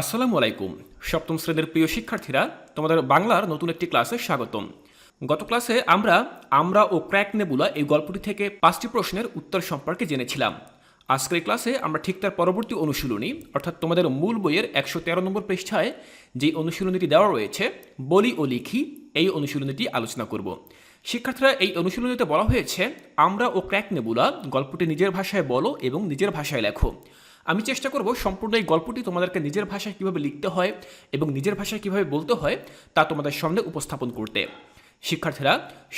আসসালামু আলাইকুম। সপ্তম শ্রেণির প্রিয় শিক্ষার্থীরা, তোমাদের বাংলার নতুন একটি ক্লাসে স্বাগতম। গত ক্লাসে আমরা আমরা ও ক্র্যাক নেবুলা এই গল্পটি থেকে পাঁচটি প্রশ্নের উত্তর সম্পর্কে জেনেছিলাম। আজকের ক্লাসে আমরা ঠিক তার পরবর্তী অনুশীলনী, অর্থাৎ তোমাদের মূল বইয়ের একশো তেরো নম্বর পৃষ্ঠায় যে অনুশীলনীটি দেওয়া রয়েছে, বলি ও লিখি, এই অনুশীলনীটি আলোচনা করব। শিক্ষার্থীরা, এই অনুশীলনীতে বলা হয়েছে, আমরা ও ক্র্যাক নেবুলা গল্পটি নিজের ভাষায় বলো এবং নিজের ভাষায় লেখো। আমি চেষ্টা করব সম্পূর্ণ এই গল্পটি তোমাদেরকে নিজের ভাষায় কীভাবে লিখতে হয় এবং নিজের ভাষায় কীভাবে বলতে হয় তা তোমাদের সামনে উপস্থাপন করতে। শিক্ষার্থীরা,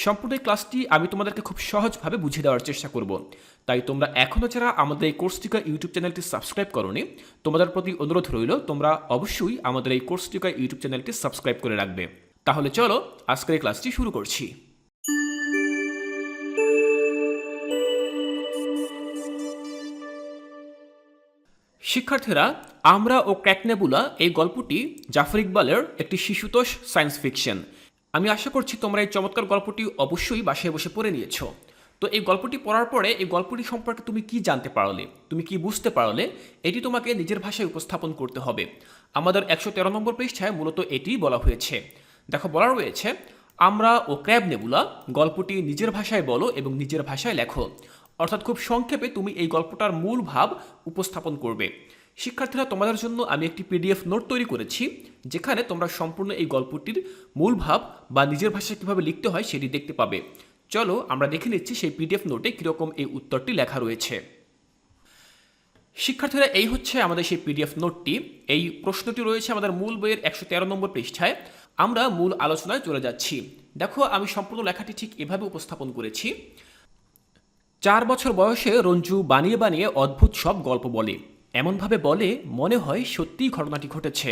সম্পূর্ণ ক্লাসটি আমি তোমাদেরকে খুব সহজভাবে বুঝিয়ে দেওয়ার চেষ্টা করব। তাই তোমরা এখনও যারা আমাদের এই কোর্সটিকা ইউটিউব চ্যানেলটি সাবস্ক্রাইব করনি, তোমাদের প্রতি অনুরোধ রইল তোমরা অবশ্যই আমাদের এই কোর্সটিকা ইউটিউব চ্যানেলটি সাবস্ক্রাইব করে রাখবে। তাহলে চলো আজকের এই ক্লাসটি শুরু করছি। শিক্ষার্থীরা আমরা ও ক্র্যাকনেবুলা এই গল্পটি জাফর ইকবালের একটি শিশুতোষ সায়েন্স ফিকশন। আমি আশা করছি তোমরা এই চমৎকার গল্পটি অবশ্যই বাসায় বসে পড়ে নিয়েছো। তো এই গল্পটি পড়ার পরে এই গল্পটি সম্পর্কে তুমি কি জানতে পারলে, তুমি কি বুঝতে পারলে, এটি তোমাকে নিজের ভাষায় উপস্থাপন করতে হবে। আমাদের একশো তেরো নম্বর পৃষ্ঠায় মূলত এটি বলা হয়েছে। দেখো, বলা রয়েছে, আমরা ও ক্র্যাব নেবুলা, গল্পটি নিজের ভাষায় বলো এবং নিজের ভাষায় লেখো। অর্থাৎ খুব সংক্ষেপে তুমি এই গল্পটার মূল ভাব উপস্থাপন করবে। শিক্ষার্থীরা, তোমাদের জন্য আমি একটি পিডিএফ নোট তৈরি করেছি, যেখানে তোমরা সম্পূর্ণ এই গল্পটির মূল ভাব বা নিজের ভাষায় কীভাবে লিখতে হয় সেটি দেখতে পাবে। চলো, আমরা দেখে নিচ্ছি সেই পিডিএফ নোটে কীরকম এই উত্তরটি লেখা রয়েছে। শিক্ষার্থীরা, এই হচ্ছে আমাদের সেই পিডিএফ নোটটি। এই প্রশ্নটি রয়েছে আমাদের মূল বইয়ের একশো তেরো নম্বর পৃষ্ঠায়। আমরা মূল আলোচনায় চলে যাচ্ছি। দেখো, আমি সম্পূর্ণ লেখাটি ঠিক এভাবে উপস্থাপন করেছি। চার বছর বয়সে রঞ্জু বানিয়ে বানিয়ে অদ্ভুত সব গল্প বলে। এমনভাবে বলে, মনে হয় সত্যিই ঘটনাটি ঘটেছে।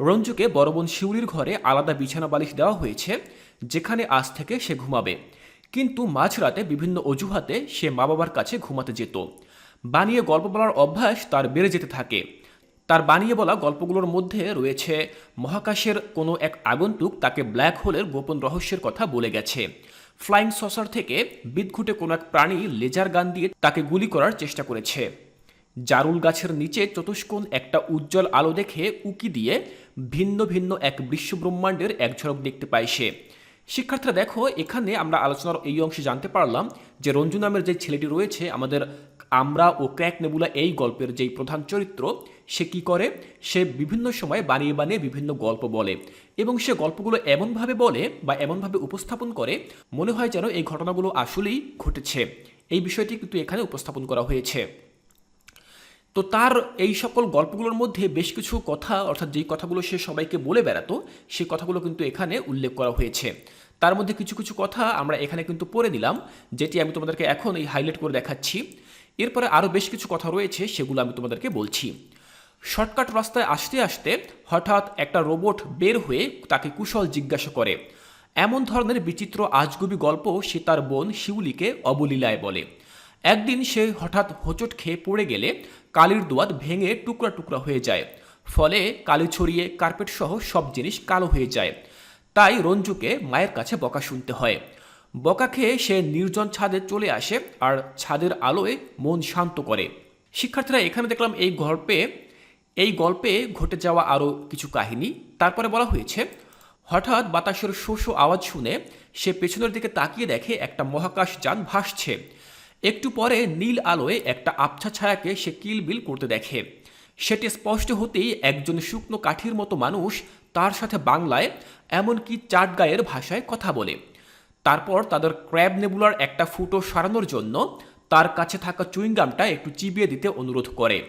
রঞ্জুকে বড় বোন শিউলির ঘরে আলাদা বিছানা বালিশ দেওয়া হয়েছে, যেখানে আজ থেকে সে ঘুমাবে। কিন্তু মাঝরাতে বিভিন্ন অজুহাতে সে মা বাবার কাছে ঘুমাতে যেত। বানিয়ে গল্প বলার অভ্যাস তার বেড়ে যেতে থাকে। তার বানিয়ে বলা গল্পগুলোর মধ্যে রয়েছে, মহাকাশের কোনো এক আগন্তুক তাকে ব্ল্যাক হোলের গোপন রহস্যের কথা বলে গেছে। ফ্লাইং সসার থেকে বিদঘুটে কোনো এক প্রাণী লেজার গান দিয়ে তাকে গুলি করার চেষ্টা করেছে। জারুল গাছের নিচে চতুষ্কোণ একটা উজ্জ্বল আলো দেখে উকি দিয়ে ভিন্ন ভিন্ন এক বিশ্বব্রহ্মাণ্ডের এক ঝলক দেখতে পায় সে। শিক্ষার্থীরা, দেখো, এখানে আমরা আলোচনার এই অংশে জানতে পারলাম যে রঞ্জু নামের যে ছেলেটি রয়েছে, আমাদের আমরা ও ক্র্যাক নেবুলা এই গল্পের যেই প্রধান চরিত্র, সে কি করে? সে বিভিন্ন সময় বানিয়ে বানিয়ে বিভিন্ন গল্প বলে এবং সে গল্পগুলো এমনভাবে বলে বা এমনভাবে উপস্থাপন করে, মনে হয় যেন এই ঘটনাগুলো আসলেই ঘটেছে। এই বিষয়টি কিন্তু এখানে উপস্থাপন করা হয়েছে। তো তার এই সকল গল্পগুলোর মধ্যে বেশ কিছু কথা, অর্থাৎ যেই কথাগুলো সে সবাইকে বলে বেড়াতো, সেই কথাগুলো কিন্তু এখানে উল্লেখ করা হয়েছে। তার মধ্যে কিছু কিছু কথা আমরা এখানে কিন্তু পড়ে দিলাম যেটি আমি তোমাদেরকে এখন এই হাইলাইট করে দেখাচ্ছি। এরপরে আরও বেশ কিছু কথা রয়েছে, সেগুলো আমি তোমাদেরকে বলছি। শর্টকাট রাস্তায় আসতে আসতে হঠাৎ একটা রোবট বের হয়ে তাকে কুশল জিজ্ঞাসা করে। এমন ধরনের বিচিত্র আজগুবি গল্প সে তার বোন শিউলিকে অবলীলায় বলে। একদিন সে হঠাৎ হোঁচট খেয়ে পড়ে গেলে কালির দোয়াত ভেঙে টুকরা টুকরা হয়ে যায়। ফলে কালি ছড়িয়ে কার্পেট সহ সব জিনিস কালো হয়ে যায়। তাই রঞ্জুকে মায়ের কাছে বকা শুনতে হয়। বকা খেয়ে সে নির্জন ছাদে চলে আসে আর ছাদের আলোয় মন শান্ত করে। শিক্ষার্থীরা এখানে দেখলাম এই গল্পে এই গল্পে ঘটে যাওয়া আরও কিছু কাহিনী। তারপরে বলা হয়েছে, হঠাৎ বাতাসের শো শো আওয়াজ শুনে সে পেছনের দিকে তাকিয়ে দেখে একটা মহাকাশ যান ভাসছে। একটু পরে নীল আলোয় একটা আবছা ছায়াকে সে কিলবিল করতে দেখে। সেটি স্পষ্ট হতেই একজন শুকনো কাঠির মতো মানুষ তার সাথে বাংলায় এমনকি চাট গায়ের ভাষায় কথা বলে। তারপর তাদের ক্র্যাব নেবুলার একটা ফুটো সারানোর জন্য তার কাছে থাকা চুইংগামটা একটু চিবিয়ে দিতে অনুরোধ করে।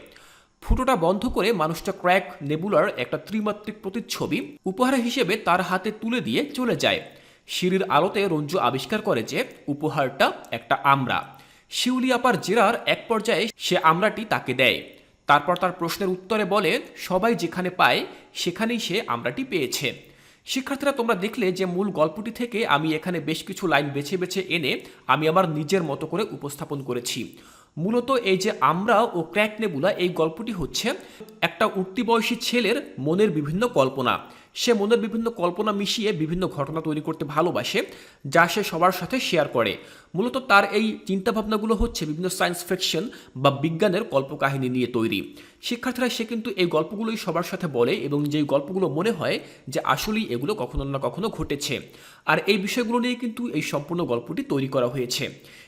ফুটোটা বন্ধ করে মানুষটা ক্র্যাক নেবুলার একটা ত্রিমাত্রিক প্রতিচ্ছবি উপহার হিসেবে তার হাতে তুলে দিয়ে চলে যায়। সিঁড়ির আলোতে রঞ্জু আবিষ্কার করে যে উপহারটা একটা আমরা। শিউলি আপার জেরার এক পর্যায়ে সে আমরাটি তাকে দেয়। তারপর তার প্রশ্নের উত্তরে বলে, সবাই যেখানে পায়, সেখানেই সে আমরাটি পেয়েছে। শিক্ষার্থীরা, তোমরা দেখলে যে মূল গল্পটি থেকে আমি এখানে বেশ কিছু লাইন বেছে বেছে এনে আমি আমার নিজের মতো করে উপস্থাপন করেছি। মূলত এই যে আমরা ও ক্র্যাক নেবুলা, এই গল্পটি হচ্ছে একটা উঠতি বয়সী ছেলের মনের বিভিন্ন কল্পনা। সে মনের বিভিন্ন কল্পনা মিশিয়ে বিভিন্ন ঘটনা তৈরি করতে ভালোবাসে, যা সে সবার সাথে শেয়ার করে। মূলত তার এই চিন্তাভাবনাগুলো হচ্ছে বিভিন্ন সায়েন্স ফিকশন বা বিজ্ঞানের কল্পকাহিনী নিয়ে তৈরি। শিক্ষার্থীরা সে কিন্তু এই গল্পগুলোই সবার সাথে বলে এবং যেই গল্পগুলো মনে হয় যে আসলেই এগুলো কখনো না কখনো ঘটেছে। আর এই বিষয়গুলো নিয়ে কিন্তু এই সম্পূর্ণ গল্পটি তৈরি করা হয়েছে।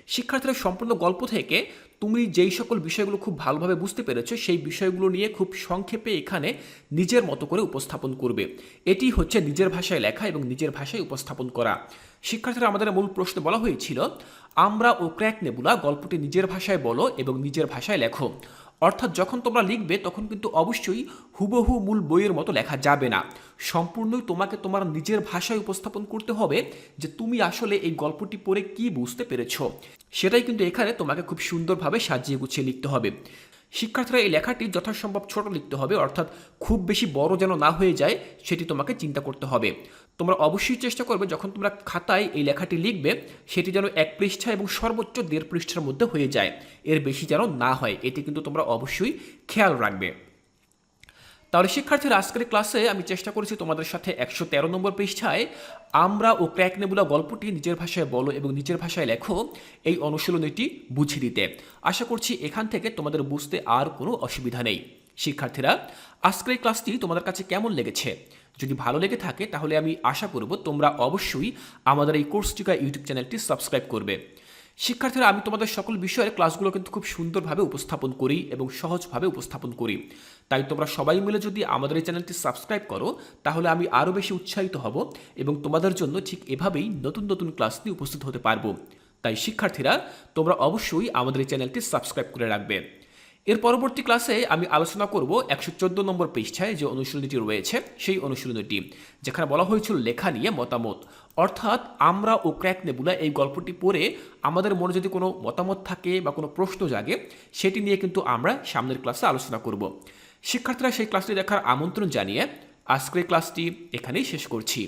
শিক্ষার্থীরা সম্পূর্ণ গল্প থেকে তুমি যেই সকল বিষয়গুলো খুব ভালোভাবে বুঝতে পেরেছ, সেই বিষয়গুলো নিয়ে খুব সংক্ষেপে এখানে নিজের মতো করে উপস্থাপন করবে। এটি হচ্ছে নিজের ভাষায় লেখা এবং নিজের ভাষায় উপস্থাপন করা। শিক্ষার্থীরা আমাদের মূল প্রশ্নে বলা হয়েছিল, আমরা ও ক্র্যাক নেবুলা গল্পটি নিজের ভাষায় বলো এবং নিজের ভাষায় লেখো। অর্থাৎ যখন তোমরা লিখবে, তখন কিন্তু অবশ্যই হুবহু মূল বইয়ের মতো লেখা যাবে না। সম্পূর্ণই তোমাকে তোমার নিজের ভাষায় উপস্থাপন করতে হবে যে তুমি আসলে এই গল্পটি পড়ে কি বুঝতে পেরেছ। সেটাই কিন্তু এখানে তোমাকে খুব সুন্দরভাবে সাজিয়ে গুছিয়ে লিখতে হবে। শিক্ষার্থীরা এই লেখাটি যথাসম্ভব ছোট লিখতে হবে, অর্থাৎ খুব বেশি বড় যেন না হয়ে যায়, সেটি তোমাকে চিন্তা করতে হবে। তোমরা অবশ্যই চেষ্টা করবে, যখন তোমরা খাতায় এই লেখাটি লিখবে, সেটি যেন এক পৃষ্ঠা এবং সর্বোচ্চ দেড় পৃষ্ঠার মধ্যে হয়ে যায়। এর বেশি যেন না হয়, এটি কিন্তু তোমরা অবশ্যই খেয়াল রাখবে। তাহলে শিক্ষার্থীরা, আজকের ক্লাসে আমি চেষ্টা করেছি তোমাদের সাথে একশো তেরো নম্বর পৃষ্ঠায় আমরা ও ক্র্যাক নেবুলা গল্পটি নিজের ভাষায় বলো এবং নিজের ভাষায় লেখো এই অনুশীলনীটি বুঝিয়ে দিতে আশা করছি এখান থেকে তোমাদের বুঝতে আর কোনো অসুবিধা নেই। শিক্ষার্থীরা, আজকের ক্লাসটি তোমাদের কাছে কেমন লেগেছে? যদি ভালো লেগে থাকে তাহলে আমি আশা করব তোমরা অবশ্যই আমাদের এই কোর্সটিকা ইউটিউব চ্যানেলটি সাবস্ক্রাইব করবে। শিক্ষার্থীরা, আমি তোমাদের সকল বিষয়ের ক্লাসগুলো কিন্তু খুব সুন্দরভাবে উপস্থাপন করি এবং সহজভাবে উপস্থাপন করি। তাই তোমরা সবাই মিলে যদি আমাদের এই চ্যানেলটি সাবস্ক্রাইব করো, তাহলে আমি আরও বেশি উৎসাহিত হব এবং তোমাদের জন্য ঠিক এভাবেই নতুন নতুন ক্লাস নিয়ে উপস্থিত হতে পারব। তাই শিক্ষার্থীরা, তোমরা অবশ্যই আমাদের এই চ্যানেলটি সাবস্ক্রাইব করে রাখবে। এর পরবর্তী ক্লাসে আমি আলোচনা করব একশো চোদ্দ নম্বর পৃষ্ঠায় যে অনুশীলনীটি রয়েছে, সেই অনুশীলনীটি, যেখানে বলা হয়েছিল লেখা নিয়ে মতামত। অর্থাৎ আমরা ও ক্র্যাক নেবুলা এই গল্পটি পড়ে আমাদের মনে যদি কোনো মতামত থাকে বা কোনো প্রশ্ন জাগে, সেটি নিয়ে কিন্তু আমরা সামনের ক্লাসে আলোচনা করব। শিক্ষার্থীরা সেই ক্লাসটি দেখার আমন্ত্রণ জানিয়ে আজকের ক্লাসটি এখানেই শেষ করছি।